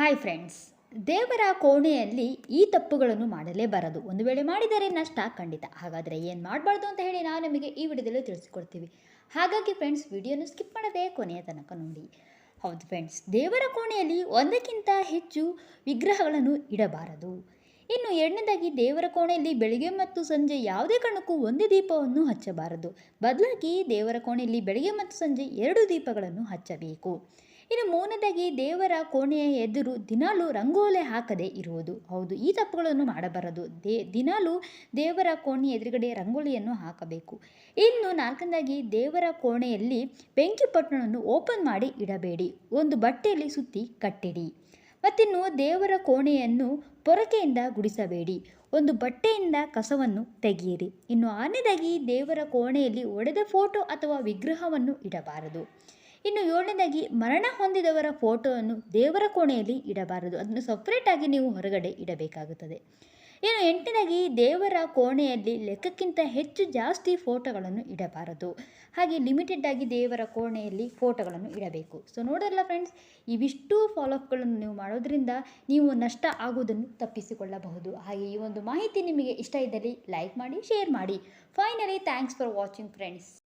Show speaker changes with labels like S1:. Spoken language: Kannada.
S1: ಹಾಯ್ ಫ್ರೆಂಡ್ಸ್ ದೇವರ ಕೋಣೆಯಲ್ಲಿ ಈ ತಪ್ಪುಗಳನ್ನು ಮಾಡಲೇಬಾರದು. ಒಂದು ವೇಳೆ ಮಾಡಿದರೆ ನಷ್ಟ ಖಂಡಿತ. ಹಾಗಾದರೆ ಏನು ಮಾಡಬಾರ್ದು ಅಂತ ಹೇಳಿ ನಾವು ನಿಮಗೆ ಈ ವಿಡಿಯೋದಲ್ಲಿ ತಿಳಿಸಿಕೊಡ್ತೀವಿ. ಹಾಗಾಗಿ ಫ್ರೆಂಡ್ಸ್ ವಿಡಿಯೋನ ಸ್ಕಿಪ್ ಮಾಡದೆ ಕೊನೆಯ ತನಕ ನೋಡಿ. ಹೌದು ಫ್ರೆಂಡ್ಸ್ ದೇವರ ಕೋಣೆಯಲ್ಲಿ ಒಂದಕ್ಕಿಂತ ಹೆಚ್ಚು ವಿಗ್ರಹಗಳನ್ನು ಇಡಬಾರದು. ಇನ್ನು ಎರಡನೇದಾಗಿ, ದೇವರ ಕೋಣೆಯಲ್ಲಿ ಬೆಳಿಗ್ಗೆ ಮತ್ತು ಸಂಜೆ ಯಾವುದೇ ಕಾರಣಕ್ಕೂ ಒಂದೇ ದೀಪವನ್ನು ಹಚ್ಚಬಾರದು. ಬದಲಾಗಿ ದೇವರ ಕೋಣೆಯಲ್ಲಿ ಬೆಳಿಗ್ಗೆ ಮತ್ತು ಸಂಜೆ ಎರಡು ದೀಪಗಳನ್ನು ಹಚ್ಚಬೇಕು. ಇನ್ನು ಮೂರನೇದಾಗಿ ದೇವರ ಕೋಣೆಯ ಎದುರು ದಿನಾಲೂ ರಂಗೋಲೆ ಹಾಕದೆ ಇರುವುದು. ಹೌದು, ಈ ತಪ್ಪುಗಳನ್ನು ಮಾಡಬಾರದು. ದೇ, ದಿನಾಲೂ ದೇವರ ಕೋಣೆಯ ಎದುರುಗಡೆ ರಂಗೋಲಿಯನ್ನು ಹಾಕಬೇಕು. ಇನ್ನು ನಾಲ್ಕನೇದಾಗಿ ದೇವರ ಕೋಣೆಯಲ್ಲಿ ಬೆಂಕಿ ಪೊಟ್ಟಣವನ್ನು ಓಪನ್ ಮಾಡಿ ಇಡಬೇಡಿ. ಒಂದು ಬಟ್ಟೆಯಲ್ಲಿ ಸುತ್ತಿ ಕಟ್ಟಿಡಿ. ಮತ್ತಿನ್ನು ದೇವರ ಕೋಣೆಯನ್ನು ಪೊರಕೆಯಿಂದ ಗುಡಿಸಬೇಡಿ. ಒಂದು ಬಟ್ಟೆಯಿಂದ ಕಸವನ್ನು ತೆಗೆಯಿರಿ. ಇನ್ನು ಆನೆದಾಗಿ ದೇವರ ಕೋಣೆಯಲ್ಲಿ ಒಡೆದ ಫೋಟೋ ಅಥವಾ ವಿಗ್ರಹವನ್ನು ಇಡಬಾರದು. ಇನ್ನು ಏಳನೇದಾಗಿ ಮರಣ ಹೊಂದಿದವರ ಫೋಟೋವನ್ನು ದೇವರ ಕೋಣೆಯಲ್ಲಿ ಇಡಬಾರದು. ಅದನ್ನು ಸಪ್ರೇಟಾಗಿ ನೀವು ಹೊರಗಡೆ ಇಡಬೇಕಾಗುತ್ತದೆ. ಇನ್ನು ಎಂಟನೇದಾಗಿ ದೇವರ ಕೋಣೆಯಲ್ಲಿ ಲೆಕ್ಕಕ್ಕಿಂತ ಹೆಚ್ಚು ಜಾಸ್ತಿ ಫೋಟೋಗಳನ್ನು ಇಡಬಾರದು. ಹಾಗೆ ಲಿಮಿಟೆಡ್ ಆಗಿ ದೇವರ ಕೋಣೆಯಲ್ಲಿ ಫೋಟೋಗಳನ್ನು ಇಡಬೇಕು. ಸೊ ನೋಡಲ್ಲ ಫ್ರೆಂಡ್ಸ್ ಇವಿಷ್ಟು ಫಾಲೋಅಪ್ಗಳನ್ನು ನೀವು ಮಾಡೋದ್ರಿಂದ ನೀವು ನಷ್ಟ ಆಗುವುದನ್ನು ತಪ್ಪಿಸಿಕೊಳ್ಳಬಹುದು. ಹಾಗೆ ಈ ಒಂದು ಮಾಹಿತಿ ನಿಮಗೆ ಇಷ್ಟ ಇದ್ದಲ್ಲಿ ಲೈಕ್ ಮಾಡಿ ಶೇರ್ ಮಾಡಿ. Finally thanks for watching friends